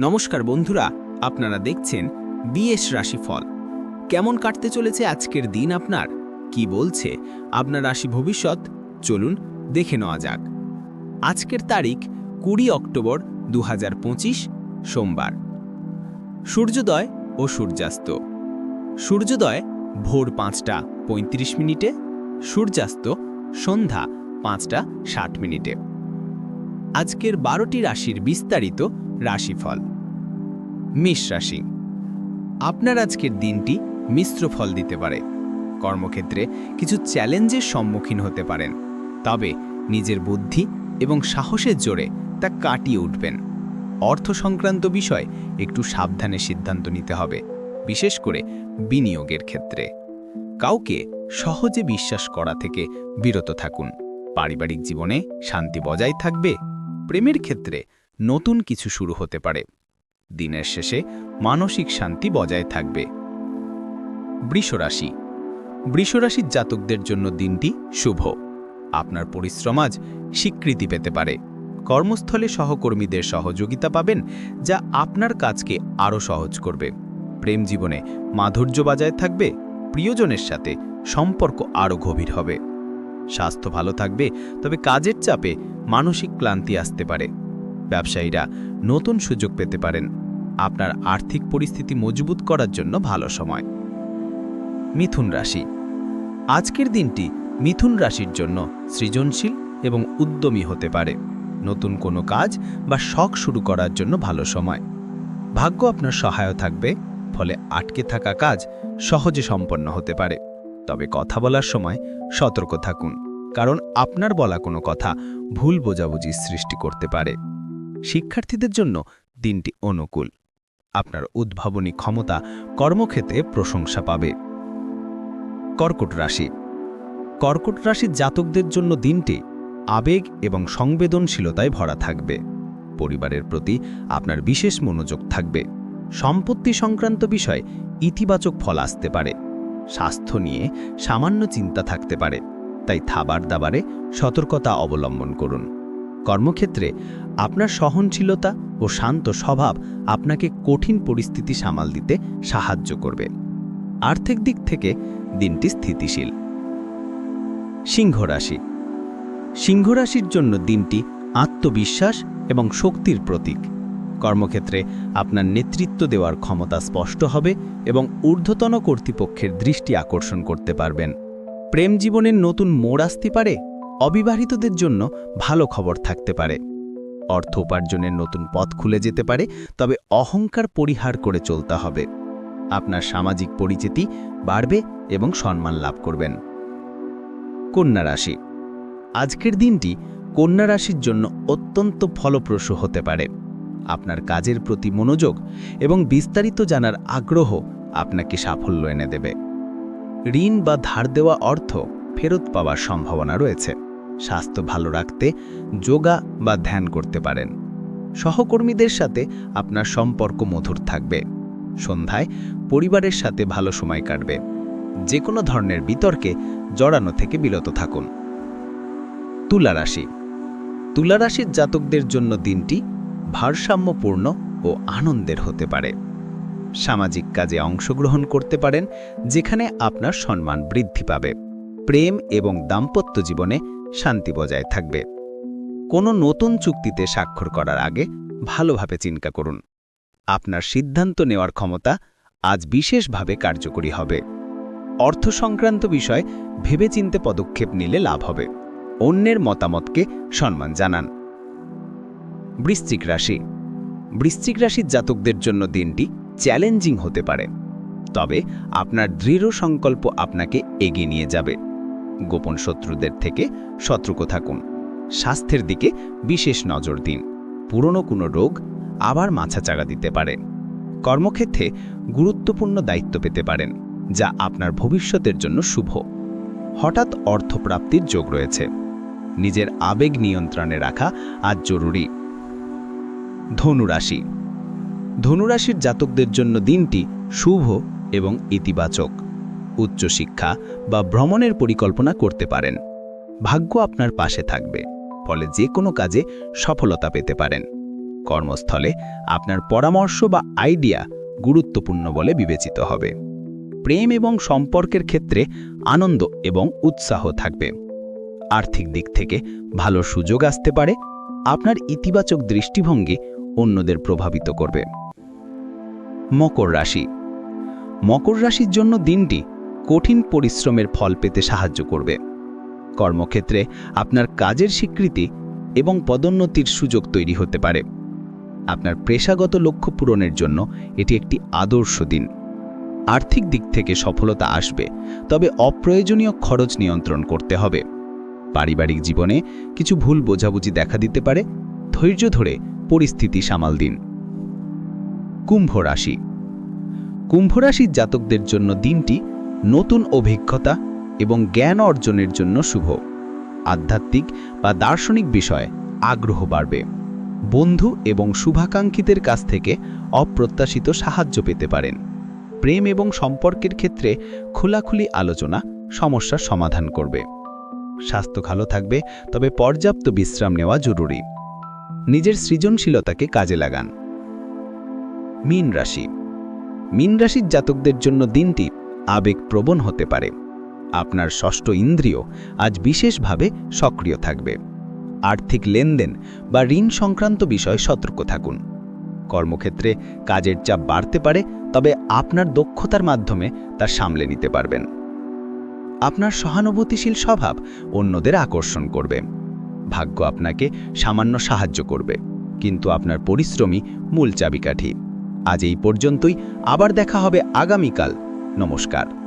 নমস্কার বন্ধুরা, আপনারা দেখছেন বিএস রাশিফল। কেমন কাটতে চলেছে আজকের দিন আপনার? কি বলছে? আপনার রাশি ভবিষ্যৎ? চলুন দেখে নেওয়া যাক। আজকের তারিখ কুড়ি অক্টোবর দু হাজার পঁচিশ, সোমবার। সূর্যোদয় ও সূর্যাস্ত। সূর্যোদয় ভোর পাঁচটা পঁয়ত্রিশ মিনিটে, সূর্যাস্ত সন্ধ্যা পাঁচটা ষাট মিনিটে। আজকের বারোটি রাশির বিস্তারিত রাশিফল। মেষ রাশি। আপনার আজকের দিনটি মিশ্র ফল দিতে পারে। কর্মক্ষেত্রে কিছু চ্যালেঞ্জের সম্মুখীন হতে পারেন। তবে নিজের বুদ্ধি এবং সাহসের জোরে তা কাটিয়ে উঠবেন। অর্থ সংক্রান্ত বিষয় একটু সাবধানে সিদ্ধান্ত নিতে হবে, বিশেষ করে বিনিয়োগের ক্ষেত্রে। কাউকে সহজে বিশ্বাস করা থেকে বিরত থাকুন। পারিবারিক জীবনে শান্তি বজায় থাকবে। প্রেমের ক্ষেত্রে নতুন কিছু শুরু হতে পারে। দিনের শেষে মানসিক শান্তি বজায় থাকবে। বৃষরাশি। বৃষরাশির জাতকদের জন্য দিনটি শুভ। আপনার পরিশ্রম আজ স্বীকৃতি পেতে পারে। কর্মস্থলে সহকর্মীদের সহযোগিতা পাবেন, যা আপনার কাজকে আরও সহজ করবে। প্রেম জীবনে মাধুর্য বজায় থাকবে, প্রিয়জনের সাথে সম্পর্ক আরও গভীর হবে। স্বাস্থ্য ভালো থাকবে, তবে কাজের চাপে মানসিক ক্লান্তি আসতে পারে। ব্যবসায়ীরা নতুন সুযোগ পেতে পারেন আপনার আর্থিক পরিস্থিতি মজবুত করার জন্য ভালো সময়। মিথুন রাশি। আজকের দিনটি মিথুন রাশির জন্য সৃজনশীল এবং উদ্যমী হতে পারে। নতুন কোনো কাজ বা শখ শুরু করার জন্য ভালো সময়। ভাগ্য আপনার সহায় থাকবে, ফলে আটকে থাকা কাজ সহজে সম্পন্ন হতে পারে। তবে কথা বলার সময় সতর্ক থাকুন, কারণ আপনার বলা কোনো কথা ভুল বোঝাবুঝির সৃষ্টি করতে পারে। শিক্ষার্থীদের জন্য দিনটি অনুকূল। আপনার উদ্ভাবনী ক্ষমতা কর্মক্ষেত্রে প্রশংসা পাবে। কর্কট রাশি। কর্কট রাশির জাতকদের জন্য দিনটি আবেগ এবং সংবেদনশীলতায় ভরা থাকবে। পরিবারের প্রতি আপনার বিশেষ মনোযোগ থাকবে। সম্পত্তি সংক্রান্ত বিষয় ইতিবাচক ফল আসতে পারে। স্বাস্থ্য নিয়ে সামান্য চিন্তা থাকতে পারে। তাই খাবার দাবারে সতর্কতা অবলম্বন করুন। কর্মক্ষেত্রে আপনার সহনশীলতা ও শান্ত স্বভাব আপনাকে কঠিন পরিস্থিতি সামাল দিতে সাহায্য করবে। আর্থিক দিক থেকে দিনটি স্থিতিশীল। সিংহ রাশি। সিংহ রাশির জন্য দিনটি আত্মবিশ্বাস এবং শক্তির প্রতীক। কর্মক্ষেত্রে আপনার নেতৃত্ব দেওয়ার ক্ষমতা স্পষ্ট হবে এবং ঊর্ধ্বতন কর্তৃপক্ষের দৃষ্টি আকর্ষণ করতে পারবেন। প্রেম জীবনের নতুন মোড় আসতে পারে অবিবাহিতদের জন্য ভালো খবর থাকতে পারে। অর্থ উপার্জনের নতুন পথ খুলে যেতে পারে, তবে অহংকার পরিহার করে চলতে হবে। আপনার সামাজিক পরিচিতি বাড়বে এবং সম্মান লাভ করবেন। কন্যা রাশি। আজকের দিনটি কন্যা রাশির জন্য অত্যন্ত ফলপ্রসূ হতে পারে। আপনার কাজের প্রতি মনোযোগ এবং বিস্তারিত জানার আগ্রহ আপনাকে সাফল্য এনে দেবে। ঋণ বা ধার দেওয়া অর্থ ফেরত পাওয়ার সম্ভাবনা রয়েছে। স্বাস্থ্য ভালো রাখতে যোগা বা ধ্যান করতে পারেন। সহকর্মীদের সাথে আপনার সম্পর্ক মধুর থাকবে। সন্ধ্যায় পরিবারের সাথে ভালো সময় কাটবে। যে কোনো ধরনের বিতর্কে জড়ানো থেকে বিরত থাকুন। তুলা রাশি। তুলা রাশির জাতকদের জন্য দিনটি ভারসাম্যপূর্ণ ও আনন্দের হতে পারে। সামাজিক কাজে অংশগ্রহণ করতে পারেন, যেখানে আপনার সম্মান বৃদ্ধি পাবে। প্রেম এবং দাম্পত্য জীবনে শান্তি বজায় থাকবে। কোনো নতুন চুক্তিতে স্বাক্ষর করার আগে ভালোভাবে চিন্তা করুন। আপনার সিদ্ধান্ত নেওয়ার ক্ষমতা আজ বিশেষভাবে কার্যকরী হবে। অর্থ সংক্রান্ত বিষয় ভেবেচিন্তে পদক্ষেপ নিলে লাভ হবে। অন্যের মতামতকে সম্মান জানান। বৃশ্চিক রাশি। বৃশ্চিক রাশির জাতকদের জন্য দিনটি চ্যালেঞ্জিং হতে পারে। তবে আপনার দৃঢ় সংকল্প আপনাকে এগিয়ে নিয়ে যাবে। গোপন শত্রুদের থেকে সতর্ক থাকুন। স্বাস্থ্যের দিকে বিশেষ নজর দিন। পুরনো কোনো রোগ আবার মাছাচাড়া দিতে পারে। কর্মক্ষেত্রে গুরুত্বপূর্ণ দায়িত্ব পেতে পারেন, যা আপনার ভবিষ্যতের জন্য শুভ। হঠাৎ অর্থপ্রাপ্তির যোগ রয়েছে। নিজের আবেগ নিয়ন্ত্রণে রাখা আজ জরুরি। ধনুরাশি। ধনুরাশির জাতকদের জন্য দিনটি শুভ এবং ইতিবাচক। উচ্চশিক্ষা বা ভ্রমণের পরিকল্পনা করতে পারেন। ভাগ্য আপনার পাশে থাকবে, ফলে যে কোনো কাজে সফলতা পেতে পারেন। কর্মস্থলে আপনার পরামর্শ বা আইডিয়া গুরুত্বপূর্ণ বলে বিবেচিত হবে। প্রেম এবং সম্পর্কের ক্ষেত্রে আনন্দ এবং উৎসাহ থাকবে। আর্থিক দিক থেকে ভালো সুযোগ আসতে পারে, আপনার ইতিবাচক দৃষ্টিভঙ্গি অন্যদের প্রভাবিত করবে। মকর রাশি। মকর রাশির জন্য দিনটি কঠিন পরিশ্রমের ফল পেতে সাহায্য করবে। কর্মক্ষেত্রে আপনার কাজের স্বীকৃতি এবং পদোন্নতির সুযোগ তৈরি হতে পারে। আপনার পেশাগত লক্ষ্য পূরণের জন্য এটি একটি আদর্শ দিন। আর্থিক দিক থেকে সফলতা আসবে, তবে অপ্রয়োজনীয় খরচ নিয়ন্ত্রণ করতে হবে। পারিবারিক জীবনে কিছু ভুল বোঝাবুঝি দেখা দিতে পারে। ধৈর্য ধরে পরিস্থিতি সামাল দিন। কুম্ভ রাশি। কুম্ভ রাশির জাতকদের জন্য দিনটি নতুন অভিজ্ঞতা এবং জ্ঞান অর্জনের জন্য শুভ। আধ্যাত্মিক বা দার্শনিক বিষয়ে আগ্রহ বাড়বে। বন্ধু এবং শুভাকাঙ্ক্ষীদের কাছ থেকে অপ্রত্যাশিত সাহায্য পেতে পারেন। প্রেম এবং সম্পর্কের ক্ষেত্রে খোলাখুলি আলোচনা সমস্যার সমাধান করবে। স্বাস্থ্য ভালো থাকবে, তবে পর্যাপ্ত বিশ্রাম নেওয়া জরুরি। নিজের সৃজনশীলতাকে কাজে লাগান। মীন রাশি। মীন রাশির জাতকদের জন্য দিনটি আবেগপ্রবণ হতে পারে। আপনার ষষ্ঠ ইন্দ্রিয় আজ বিশেষভাবে সক্রিয় থাকবে। আর্থিক লেনদেন বা ঋণ সংক্রান্ত বিষয়ে সতর্ক থাকুন। কর্মক্ষেত্রে কাজের চাপ বাড়তে পারে, তবে আপনার দক্ষতার মাধ্যমে তা সামলে নিতে পারবেন। আপনার সহানুভূতিশীল স্বভাব অন্যদের আকর্ষণ করবে। ভাগ্য আপনাকে সামান্য সাহায্য করবে, কিন্তু আপনার পরিশ্রমী মূল চাবিকাঠি। আজ এই পর্যন্তই, আবার দেখা হবে আগামীকাল। নমস্কার